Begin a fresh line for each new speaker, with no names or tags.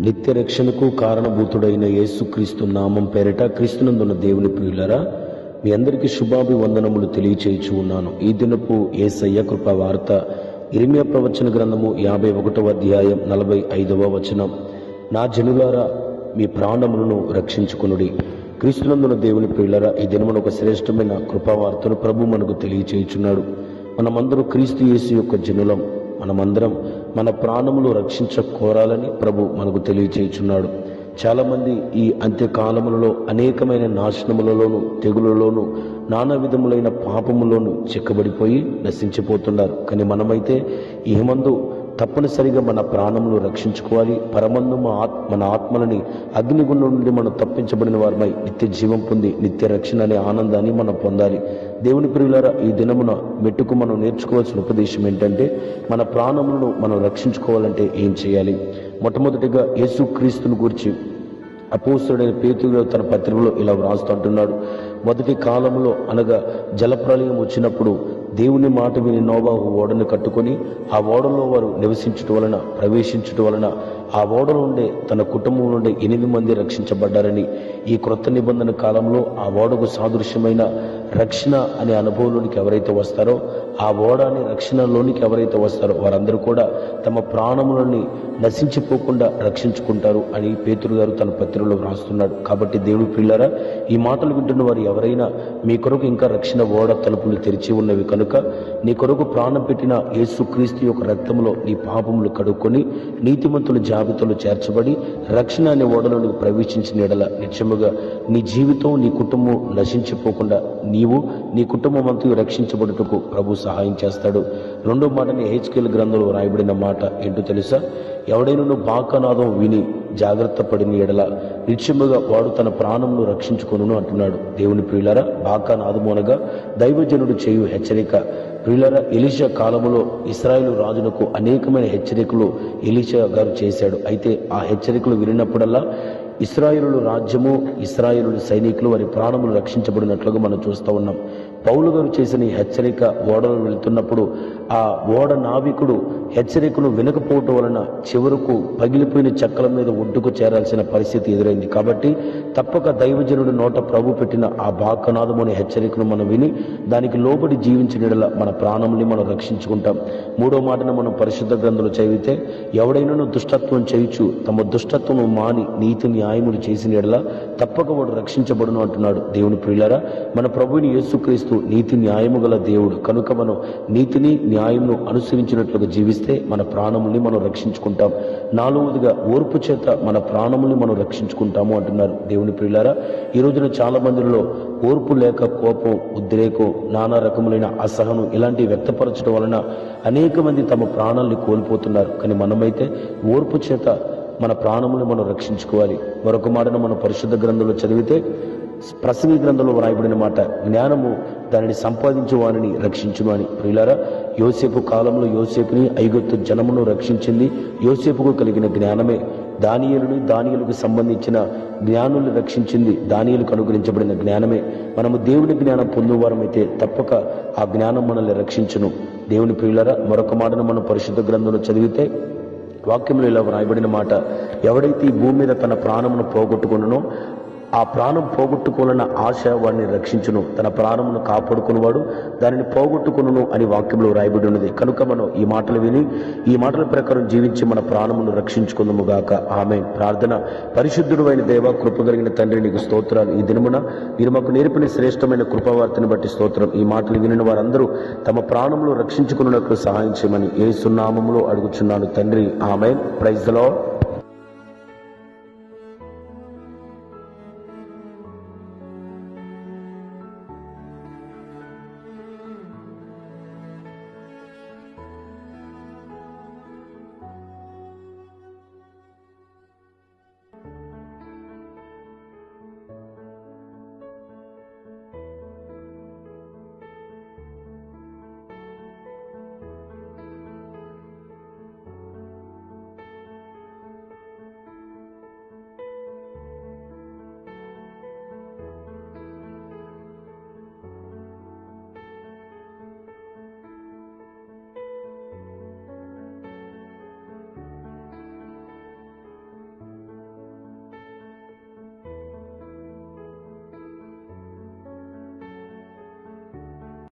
నిత్య రక్షణకు కారణభూతుడైన యేసుక్రీస్తు నామం పేరిట క్రీస్తునందున్న దేవుని ప్రియులరా మీ అందరికీ శుభాభివందనములు తెలియచేయచూ ఉన్నాను. ఈ దినపు ఏసయ్య కృప వార్త ఇరిమియా ప్రవచన గ్రంథము యాభై ఒకటవ అధ్యాయం నలభై ఐదవ వచనం. నా జనులారా మీ ప్రాణములను రక్షించుకునుడి. క్రీస్తునందున దేవుని ప్రియులరా ఈ దినమున ఒక శ్రేష్టమైన కృపావార్తను ప్రభు మనకు తెలియచేయుచున్నాడు. మనమందరూ క్రీస్తు యేసు యొక్క జనులం. మనమందరం మన ప్రాణములు రక్షించ కోరాలని ప్రభు మనకు తెలియచేయుచున్నాడు. చాలామంది ఈ అంత్యకాలములలో అనేకమైన నాశనములలోను తెగులలోను నానా విధములైన పాపములోను చిక్కబడిపోయి నశించిపోతున్నారు. కానీ మనమైతే ఇహమందు తప్పనిసరిగా మన ప్రాణములు రక్షించుకోవాలి. పరమందు మన ఆత్మలని అగ్నిగుండం నుండి మనం తప్పించబడిన వారమై నిత్య జీవం పొంది నిత్య రక్షణ అనే ఆనందాన్ని మనం పొందాలి. దేవుని ప్రియులారా ఈ దినమున మెట్టుకు మనం నేర్చుకోవాల్సిన ఉపదేశం ఏంటంటే మన ప్రాణములను మనం రక్షించుకోవాలంటే ఏం చేయాలి? మొట్టమొదటిగా యేసుక్రీస్తుని గురించి అపోస్తుడైన పేతుడు తన పత్రికలో ఇలా వ్రాస్తుంటున్నాడు మొదటి కాలంలో అనగా జలప్రలయం వచ్చినప్పుడు దేవుని మాట విని నోబాహు ఓడను కట్టుకొని ఆ ఓడలో వారు నివసించటం వలన ప్రవేశించటం వలన ఆ ఓడలో ఉండే తన కుటుంబం నుండి ఎనిమిది మంది రక్షించబడ్డారని ఈ క్రొత్త నిబంధన కాలంలో ఆ ఓడకు సాదృశ్యమైన రక్షణ అనే అనుభవంలోనికి ఎవరైతే వస్తారో ఆ ఓడ అనే రక్షణలోనికి ఎవరైతే వస్తారో వారందరూ కూడా తమ ప్రాణములని నశించిపోకుండా రక్షించుకుంటారు అని పేతురు గారు తన పత్రికలో వ్రాస్తున్నాడు. కాబట్టి దేవుడు పిల్లరా ఈ మాటలు వింటున్న వారు ఎవరైనా మీ కొరకు ఇంకా రక్షణ ఓడ తలుపులు తెరిచి ఉన్నవి కనుక నీ కొరకు ప్రాణం పెట్టిన యేసుక్రీస్తు యొక్క రక్తంలో నీ పాపములు కడుక్కొని నీతిమంతుల జాబితాలో చేర్చబడి రక్షణ అనే ఓడలోనికి ప్రవేశించిన ఎడల నిత్యముగా నీ జీవితం నీ కుటుంబం నశించిపోకుండా నీవు నీ కుటుంబం అంతా రక్షించబడుటకు ప్రభు సహాయం చేస్తాడు. రెండో మాటని హెచ్కేల్ గ్రంథంలో రాయబడిన మాట ఏంటో తెలుసా? ఎవడైనా బాకనాదం విని జాగ్రత్త పడిన ఎడల నిత్యముగా వాడు తన ప్రాణమును రక్షించుకొనును అంటున్నాడు. దేవుని ప్రియులరా బాకా నాదుమోనగా దైవజనుడు చేయు హెచ్చరిక. ప్రియులర ఎలిషా కాలములో ఇస్రాయేలు రాజునకు అనేకమైన హెచ్చరికలు ఎలిషా గారు చేశాడు. అయితే ఆ హెచ్చరికలు వినినప్పుడల్లా ఇస్రాయేలు రాజ్యము ఇస్రాయేలు సైనికులు వారి ప్రాణములు రక్షించబడినట్లుగా మనం చూస్తూ ఉన్నాం. పౌలు గారు చేసిన ఈ హెచ్చరిక ఓడలో వెళ్తున్నప్పుడు ఆ ఓడ నావికుడు హెచ్చరికను వినకపోవటం వలన చివరకు పగిలిపోయిన చెక్కల మీద ఒడ్డుకు చేరాల్సిన పరిస్థితి ఎదురైంది. కాబట్టి తప్పక దైవజనుడు నోట ప్రభు పెట్టిన ఆ బాకనాదం అనే హెచ్చరికను మనం విని దానికి లోబడి జీవించిన మన ప్రాణముని మనం రక్షించుకుంటాం. మూడో మాటను మనం పరిశుద్ధ గ్రంథంలో చదివితే ఎవడైనాను దుష్టత్వం చేయుచు తమ దుష్టత్వము మాని నీతి న్యాయములు చేసిన ఎడల తప్పక వాడు రక్షించబడును అంటున్నాడు దేవుని ప్రియులారా. మన ప్రభుని యేసుక్రీస్తు నీతి న్యాయము గల దేవుడు. కనుక మనం నీతిని న్యాయమును అనుసరించినట్లుగా జీవిస్తే మన ప్రాణముల్ని మనం రక్షించుకుంటాం. నాలుగవదిగా ఓర్పు చేత మన ప్రాణముల్ని మనం రక్షించుకుంటాము అంటున్నారు దేవుని ప్రియులారా. ఈ రోజున చాలా మందిలో ఓర్పు లేక కోపం ఉద్రేకం నానా రకములైన అసహనం ఇలాంటివి వ్యక్తపరచడం వలన అనేక మంది తమ ప్రాణాల్ని కోల్పోతున్నారు. కానీ మనమైతే ఓర్పు చేత మన ప్రాణములను మనం రక్షించుకోవాలి. మరొక మాటను మన పరిశుద్ధ గ్రంథంలో చదివితే ప్రసంగి గ్రంథంలో వ్రాయబడిన మాట జ్ఞానము దానిని సంపాదించు వారిని రక్షించును అని. ప్రియులారా యోసేపు కాలంలో యోసేపుని ఐగుప్తు జనమును రక్షించింది యోసేపుకు కలిగిన జ్ఞానమే. దానియలుని దానియులకు సంబంధించిన జ్ఞానులు రక్షించింది దానియులకు అనుగ్రహించబడిన జ్ఞానమే. మనము దేవుని జ్ఞానం పొందువారమైతే తప్పక ఆ జ్ఞానం మనల్ని రక్షించును. దేవుని ప్రియులరా మరొక మాటను మనం పరిశుద్ధ గ్రంథంలో చదివితే వాక్యంలో ఇలా వ్రాయబడిన మాట ఎవడైతే ఈ భూమి మీద తన ప్రాణమును పోగొట్టుకున్ననో ఆ ప్రాణం పోగొట్టుకోవాలన్న ఆశ వాడిని రక్షించును. తన ప్రాణమును కాపాడుకునేవాడు దానిని పోగొట్టుకును అని వాక్యంలో రాయబడి ఉన్నది. కనుక మనం ఈ మాటలు విని ఈ మాటల ప్రకారం జీవించి మన ప్రాణమును రక్షించుకుందాము గాక. ఆమె ప్రార్థన. పరిశుద్ధుడు అయిన దేవ కృప కలిగిన తండ్రి నీకు స్తోత్రాలు. ఈ దినమున మీరు మాకు నేర్పిన శ్రేష్టమైన కృపావార్తని బట్టి స్తోత్రం. ఈ మాటలు వినిన వారందరూ తమ ప్రాణంలో రక్షించుకున్నట్లు సహాయం చేయమని ఏ సున్నామంలో అడుగుచున్నాను తండ్రి. ఆమె ప్రైజ్